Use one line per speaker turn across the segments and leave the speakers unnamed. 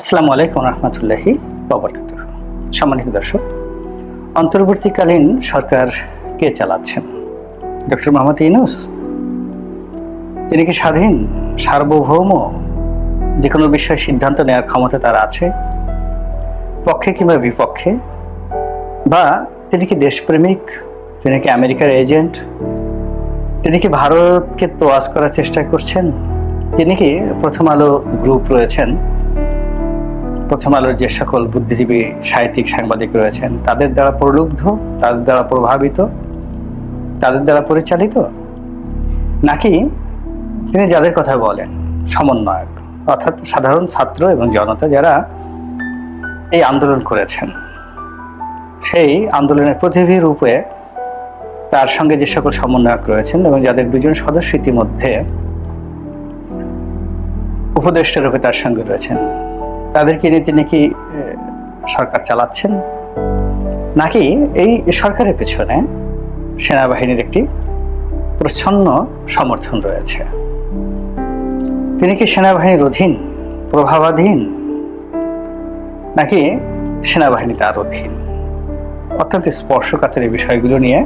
আসসালামু আলাইকুম রহমতুল্লাহি বাবরকাত সম্মানিত দর্শক, অন্তর্বর্তীকালীন সরকার কে চালাচ্ছেন? ডক্টর মোহাম্মদ ইনুস তিনি কি স্বাধীন, সার্বভৌম যে কোনো বিষয়ে সিদ্ধান্ত নেওয়ার ক্ষমতা তার আছে? পক্ষে কিংবা বিপক্ষে? বা তিনি কি দেশপ্রেমিক? তিনি কি আমেরিকার এজেন্ট? তিনি কি ভারতকে তোয়াজ করার চেষ্টা করছেন? তিনি কি প্রথম আলো গ্রুপ রয়েছেন? প্রথম আলোর যে সকল বুদ্ধিজীবী সাহিত্যিক সাংবাদিক রয়েছেন, তাদের দ্বারা প্রলুব্ধ, তাদের দ্বারা প্রভাবিত, তাদের দ্বারা পরিচালিত? নাকি তিনি যাদের কথা বলেন, সমন্বয়ক, অর্থাৎ সাধারণ ছাত্র এবং জনতা যারা এই আন্দোলন করেছেন? সেই আন্দোলনের প্রতিভী রূপে তার সঙ্গে যে সকল সমন্বয়ক রয়েছেন এবং যাদের দুজন সদস্য ইতিমধ্যে উপদেষ্টা রূপে তার সঙ্গে রয়েছেন তাদেরকে নিয়ে তিনি কি সরকার চালাচ্ছেন? নাকি এই সরকারের পেছনে সেনাবাহিনীর একটি প্রচ্ছন্ন সমর্থন রয়েছে? তিনি কি সেনাবাহিনীর অধীন, প্রভাবাধীন? নাকি সেনাবাহিনী তার অধীন? অত্যন্ত স্পর্শকাতর এই বিষয়গুলো নিয়ে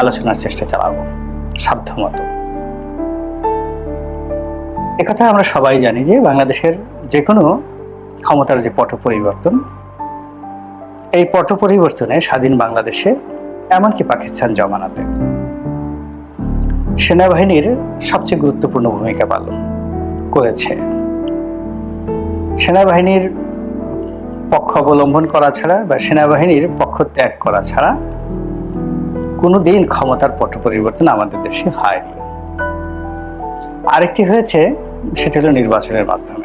আলোচনার চেষ্টা চালাবো, সাধ্যমতো। একথা আমরা সবাই জানি যে বাংলাদেশের যে কোনো ক্ষমতার যে পট পরিবর্তন এই পট পরিবর্তনে স্বাধীন বাংলাদেশে এমনকি পাকিস্তান জমানাতে সেনাবাহিনীর সবচেয়ে গুরুত্বপূর্ণ ভূমিকা পালন করেছে। সেনাবাহিনীর পক্ষ অবলম্বন করা ছাড়া বা সেনাবাহিনীর পক্ষ ত্যাগ করা ছাড়া কোনোদিন ক্ষমতার পট পরিবর্তন আমাদের দেশে হয়নি। আরেকটি হয়েছে, সেটা হলো নির্বাচনের মাধ্যমে।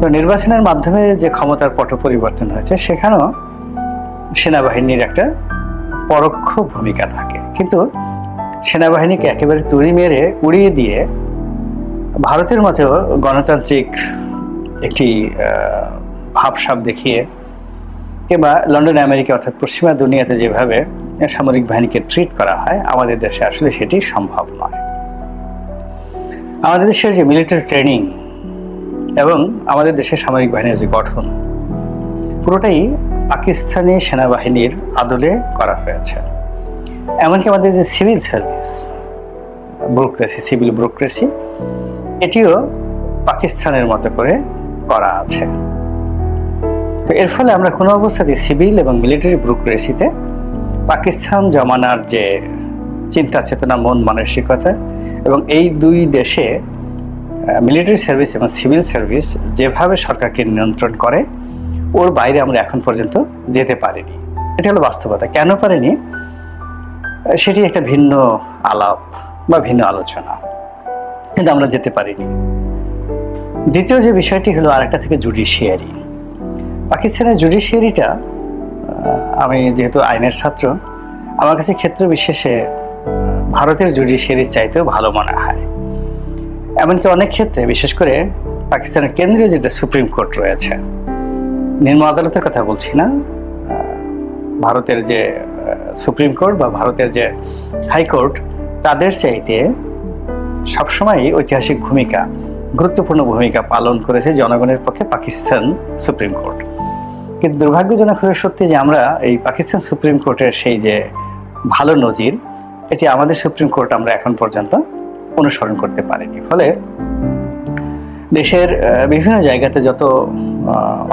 তো নির্বাচনের মাধ্যমে যে ক্ষমতার পট পরিবর্তন হয়েছে, সেখানেও সেনাবাহিনীর একটা পরোক্ষ ভূমিকা থাকে। কিন্তু সেনাবাহিনীকে একেবারে তুড়ি মেরে, উড়িয়ে দিয়ে ভারতের মতো গণতান্ত্রিক একটি ভাবসাব দেখিয়ে কিংবা লন্ডন, আমেরিকা অর্থাৎ পশ্চিমা দুনিয়াতে যেভাবে সামরিক বাহিনীকে ট্রিট করা হয়, আমাদের দেশে আসলে সেটি সম্ভব নয়। আমাদের দেশের যে মিলিটারি ট্রেনিং এবং আমাদের দেশের সামরিক বাহিনীর যে গঠন, পুরোটাই পাকিস্তানি সেনাবাহিনীর আদলে করা হয়েছে। এমনকি আমাদের যে civil service bureaucracy civil bureaucracy এটিও পাকিস্তানের মতো করে করা আছে। তো এর ফলে আমরা কোনো অবস্থাতেই সিভিল এবং মিলিটারি ব্যুরোক্রেসিতে পাকিস্তান জমানার যে চিন্তা চেতনা মন মানসিকতা এবং এই দুই দেশে মিলিটারি সার্ভিস এবং সিভিল সার্ভিস যেভাবে সরকারকে নিয়ন্ত্রণ করে, ওর বাইরে আমরা এখন পর্যন্ত যেতে পারিনি। এটা হলো বাস্তবতা। কেন পারিনি? সেটি একটা ভিন্ন আলাপ বা ভিন্ন আলোচনা। কিন্তু আমরা যেতে পারিনি। দ্বিতীয় যে বিষয়টি হলো আরেকটা থেকে জুডিশিয়ারি পাকিস্তানের জুডিশিয়ারিটা আমি যেহেতু আইনের ছাত্র, আমার কাছে ক্ষেত্র বিশেষে ভারতের জুডিশিয়ারির চাইতেও ভালো মনে হয়। এমনকি অনেক ক্ষেত্রে, বিশেষ করে পাকিস্তানের কেন্দ্রীয় যেটা সুপ্রিম কোর্ট রয়েছে, নিম্ন আদালতের কথা বলছি না ভারতের যে সুপ্রিম কোর্ট বা ভারতের যে হাইকোর্ট তাদের চাইতে সবসময় ঐতিহাসিক ভূমিকা, গুরুত্বপূর্ণ ভূমিকা পালন করেছে জনগণের পক্ষে পাকিস্তান সুপ্রিম কোর্ট। কিন্তু দুর্ভাগ্যজনক হয়ে সত্যি যে আমরা এই পাকিস্তান সুপ্রিম কোর্টের সেই যে ভালো নজির, এটি আমাদের সুপ্রিম কোর্ট আমরা এখন পর্যন্ত অনুসরণ করতে পারেনি। ফলে দেশের বিভিন্ন জায়গাতে যত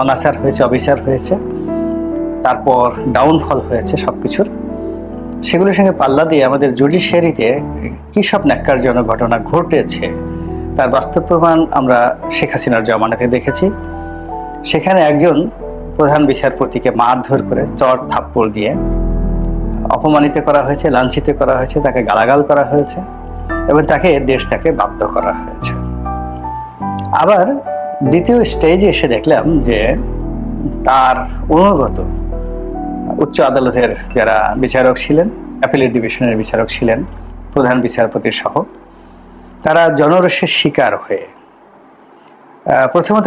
অনাচার হয়েছে, অবিচার হয়েছে, তারপর ডাউনফল হয়েছে সব কিছুর সেগুলোর সঙ্গে পাল্লা দিয়ে আমাদের জুডিশিয়ারিতে কী সব ন্যাক্কারজনক ঘটনা ঘটেছে, তার বাস্তব প্রমাণ আমরা শেখ হাসিনার জমানাতে দেখেছি। সেখানে একজন প্রধান বিচারপতিকে মারধর করে চর থাপ্পড় দিয়ে অপমানিত করা হয়েছে, লাঞ্ছিত করা হয়েছে, তাকে গালাগাল করা হয়েছে। এবং তাকে দেশ থেকে বাধ্য করা হয়েছে। আবার দ্বিতীয় স্টেজে এসে দেখলাম যে তার অনুগত উচ্চ আদালতের যারা বিচারক ছিলেন অ্যাপিলেট ডিভিশনের বিচারক ছিলেন, প্রধান বিচারপতি সহ, তারা জনরসের শিকার হয়ে প্রথমত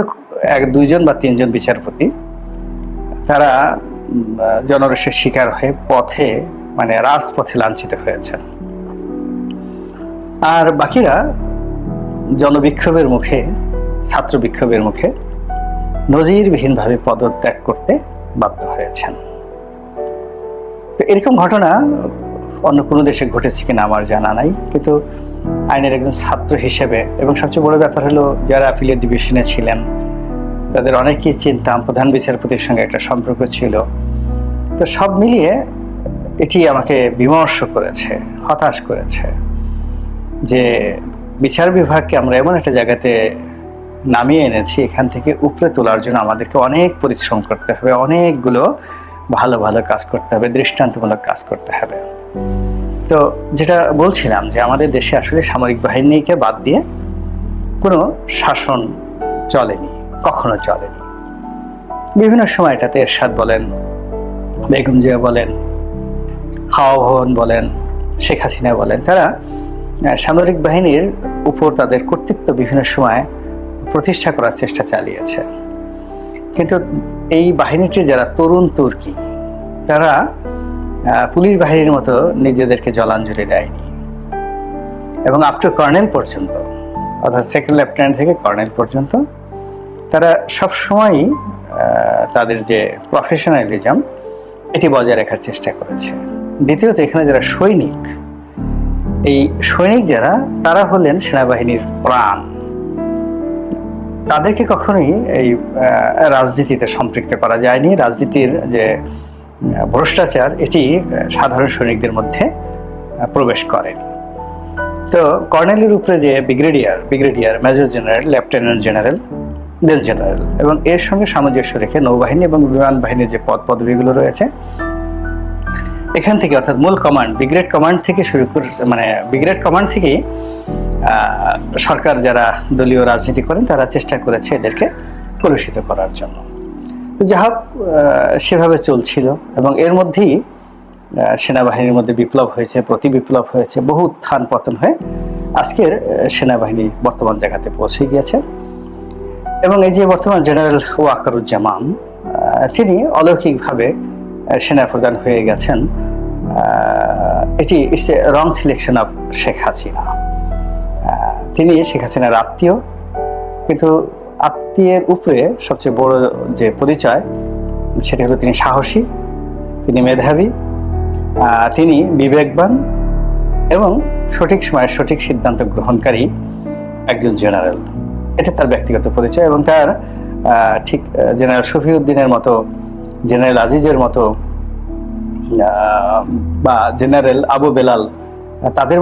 এক, দুইজন বা তিনজন বিচারপতি তারা জনরসের শিকার হয়ে পথে মানে রাজপথে লাঞ্ছিত হয়েছেন। আর বাকিরা জনবিক্ষোভের মুখে ছাত্র বিক্ষোভের মুখে নজিরবিহীনভাবে পদত্যাগ করতে বাধ্য হয়েছেন। তো এরকম ঘটনা অন্য কোনো দেশে ঘটেছে কিনা আমার জানা নাই, কিন্তু আইনের একজন ছাত্র হিসেবে, এবং সবচেয়ে বড় ব্যাপার হলো যারা অ্যাপিলেট ডিভিশনে ছিলেন, তাদের অনেকেই চিনতাম প্রধান বিচারপতির সঙ্গে একটা সম্পর্ক ছিল। তো সব মিলিয়ে এটি আমাকে বিমর্ষ করেছে, হতাশ করেছে। যে বিচার বিভাগকে আমরা এমন একটা জায়গাতে নামিয়ে এনেছি, এখান থেকে উপরে তোলার জন্য আমাদেরকে অনেক পরিশ্রম করতে হবে, অনেকগুলো ভালো ভালো কাজ করতে হবে, দৃষ্টান্তমূলক কাজ করতে হবে। তো যেটা বলছিলাম যে আমাদের দেশে আসলে সামরিক বাহিনীকে বাদ দিয়ে কোনো শাসন চলেনি, কখনো চলেনি। বিভিন্ন সময় এটাতে এরশাদ বলেন, বেগম জিয়া বলেন, হাওয়া ভবন বলেন, শেখ হাসিনা বলেন, তারা সামরিক বাহিনীর উপর তাদের কর্তৃত্ব বিভিন্ন সময় প্রতিষ্ঠা করার চেষ্টা চালিয়েছে। কিন্তু এই বাহিনীটি যারা তরুণ তুর্কি, তারা পুলিশ বাহিনীর মতো নিজেদেরকে জলাঞ্জলি দেয়নি। এবং আপ টু কর্নেল পর্যন্ত, অর্থাৎ সেকেন্ড লেফটেন্যান্ট থেকে কর্নেল পর্যন্ত, তারা সবসময়ই তাদের যে প্রফেশনালিজম এটি বজায় রাখার চেষ্টা করেছে। দ্বিতীয়ত, এখানে যারা সৈনিক এই সৈনিক যারা, তারা হলেন সেনাবাহিনীর প্রাণ। তাদেরকে কখনোই এই রাজনীতিতে সম্পৃক্ত করা যায়নি। রাজনীতির যে ভ্রষ্টাচার, এটি সাধারণ সৈনিকদের মধ্যে প্রবেশ করেনি। তো কর্নেলের উপরে যে brigadier brigadier, major general, lieutenant general then general এবং এর সঙ্গে সামঞ্জস্য রেখে নৌবাহিনী এবং বিমান বাহিনীর যে পদ পদবিগুলো রয়েছে এখান থেকে অর্থাৎ মূল কমান্ড বিগ্রেড কমান্ড থেকে শুরু করে মানে ব্রিগেড কমান্ড আহ, সরকার যারা দলীয় রাজনীতি করেন তারা চেষ্টা করেছে এদেরকে কলুষিত করার জন্য। তো যা হোক সেভাবে চলছিল এবং এর মধ্যেই সেনাবাহিনীর মধ্যে বিপ্লব হয়েছে প্রতি বিপ্লব হয়েছে বহু উত্থান পতন হয়ে আজকের সেনাবাহিনী বর্তমান জায়গাতে পৌঁছে গিয়েছে। এবং এই যে বর্তমান জেনারেল ওয়াকারুজ্জামান তিনি অলৌকিকভাবে সেনাপ্রধান হয়ে গেছেন। এটি it's a wrong selection of Sheikh Hasina. তিনি শেখ হাসিনার আত্মীয়, কিন্তু আত্মীয়ের উপরে সবচেয়ে বড় যে পরিচয়, সেটা হলো তিনি সাহসী, তিনি মেধাবী তিনি বিবেকবান এবং সঠিক সময়ে সঠিক সিদ্ধান্ত গ্রহণকারী একজন জেনারেল। এটা তার ব্যক্তিগত পরিচয় এবং তার ঠিক জেনারেল শফিউদ্দিনের মতো, জেনারেল আজিজের মতো বা জেনারেল আবু বেলাল তাদের